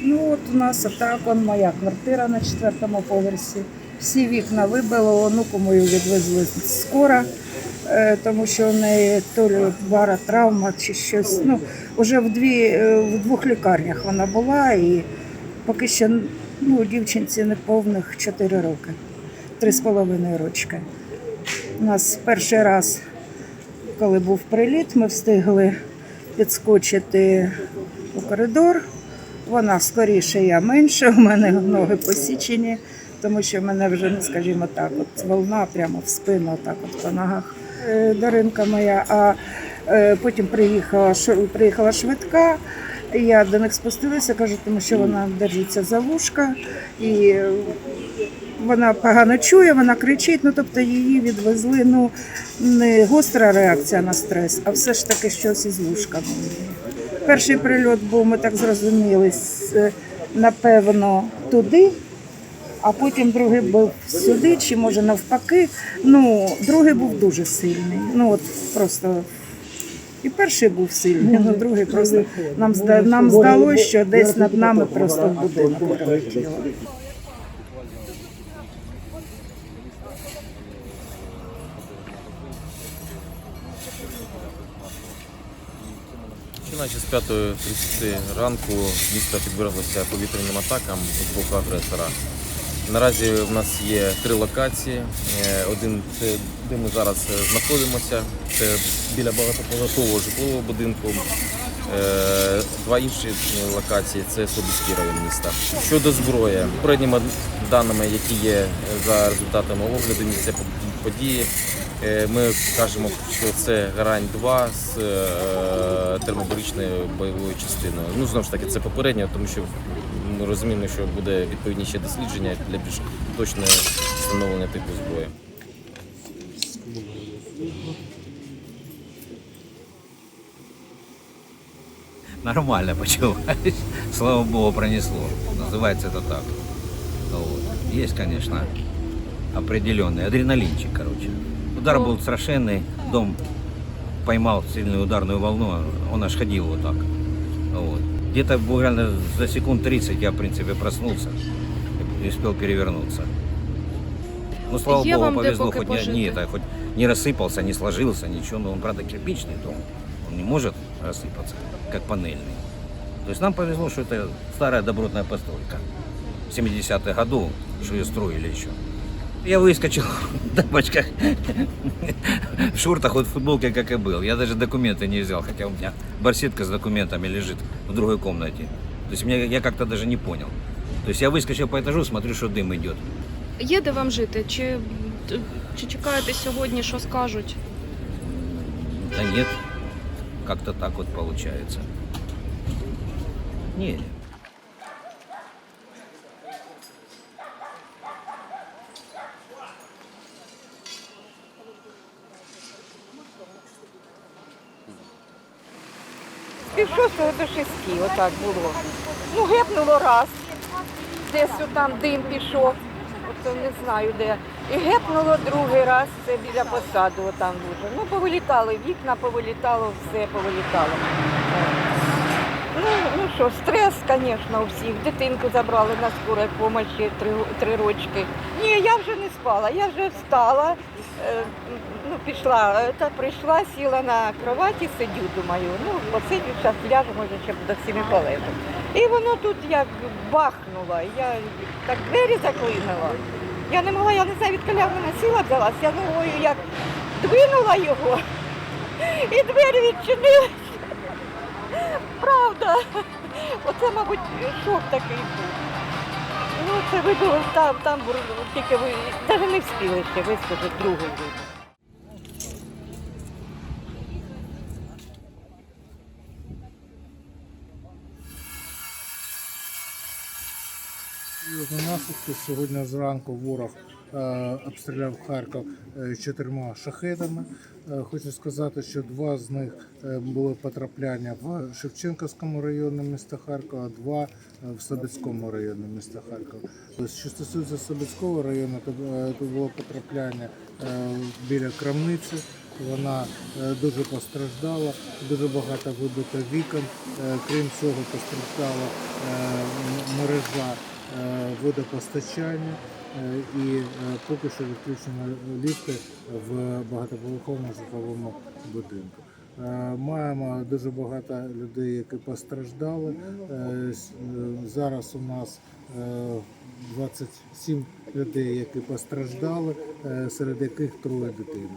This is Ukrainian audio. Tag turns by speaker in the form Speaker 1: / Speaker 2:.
Speaker 1: Ну от у нас отак, он моя квартира на четвертому поверсі. Всі вікна вибило, онуку мою відвезли скоро, е, тому що у неї то лі бара травма чи щось. Ну, вже в, дві, е, в двох лікарнях вона була і поки що ну, дівчинці неповних 4 роки, 3,5 рочки. У нас перший раз, коли був приліт, ми встигли підскочити у коридор. Вона скоріше, я менше, у мене ноги посічені, тому що в мене вже, ну, скажімо так, от волна прямо в спину, так от по ногах. Е, Даринка моя, а е, потім приїхала, приїхала швидка. Я до них спустилася, кажу, тому що вона держиться за вушка і вона погано чує, вона кричить, ну тобто її відвезли. Ну не гостра реакція на стрес, а все ж таки щось із вушками. Перший прильот був, ми так зрозуміли, е, напевно, туди, а потім другий був сюди, чи може навпаки. Ну, другий був дуже сильний. Ну от просто. І перший був сильний, ну другий просто нам нам здалося, що десь над нами просто будинок прилетіло.
Speaker 2: Починаючи з 5.30 ранку місто підверглося повітряним атакам з боку агресора. Наразі в нас є три локації. Е, Один це де ми зараз е, знаходимося, це біля багатоповерхового житлового будинку. Е, Два інші локації це Собільський район міста. Щодо зброї, попередніми даними, які є за результатами огляду місця події, е, ми кажемо, що це грань 2 з е, термобаричною бойовою частиною. Ну знову ж таки, це попередньо, тому що ми розуміємо, що буде відповідні ще дослідження для більш точного встановлення типу зброї.
Speaker 3: Нормально почуваюсь. Слава богу, пронесло. Называется это так. Вот. Есть, конечно, определенный адреналинчик, короче. Удар был страшенный, дом поймал сильную ударную волну, он аж ходил вот так. Вот. Где-то буквально за секунд 30 я, в принципе, проснулся и успел перевернуться. Ну, слава
Speaker 4: Є
Speaker 3: богу,
Speaker 4: вам де
Speaker 3: повезло,
Speaker 4: поки
Speaker 3: хоть не,
Speaker 4: пожити?
Speaker 3: не это, хоть не рассыпался, не сложился, ничего, но он, правда, кирпичный дом. Он не может рассыпаться, как панельный. То есть нам повезло, что это старая добротная постройка. В 70-х году, что ее строили еще. Я выскочил в тапочках, в шортах, вот в футболке, как и был. Я даже документы не взял, хотя у меня барсетка с документами лежит в другой комнате. То есть меня, я как-то даже не понял. То есть я выскочил по этажу, смотрю, что дым идет.
Speaker 4: Є де вам жити? Чи, чи чекаєте сьогодні, що скажуть?
Speaker 3: Да нет, как-то так вот получается. Не,
Speaker 5: Пів шостого до шести, отак було. Ну, гепнуло раз, десь там дим пішов, от не знаю де. І гепнуло другий раз, це біля посаду, там дуже. Ну, повилітали вікна, повилітало, все повилітало. Ну, ну що, стрес, звісно, у всіх. Дитинку забрали на скорій помощі три, три рочки. Ні, я вже не спала, я вже встала, е, ну, пішла, та прийшла, сіла на кроваті, сидю, думаю, ну, посидю, зараз ляжу, може, ще до сіми полежу. І воно тут як бахнуло, я так двері заклинила. Я не могла, я не знаю, від вона сіла взялась, я ногою як двинула його, і двері відчинилися. Правда. Оце, мабуть, шок такий був. Ну, це вибило там, там тільки ви навіть не встигли ще вискочити другий.
Speaker 6: Серйозні наслідки. Сьогодні зранку ворог обстріляв Харків е, чотирма шахедами. Е, Хочу сказати, що два з них е, були потрапляння в Шевченківському районі міста Харкова, два е, в Слобідському районі міста Харкова. Тобто, Що стосується Слобідського району, то, е, було потрапляння е, біля крамниці. Вона е, дуже постраждала, дуже багато вибито вікон. Е, Крім цього, постраждала е, мережа е, водопостачання е, і е, поки що відключені ліфти в багатоповерховому житловому будинку. Е, Маємо дуже багато людей, які постраждали. Е, е, Зараз у нас е, 27 людей, які постраждали, е, серед яких троє дитини.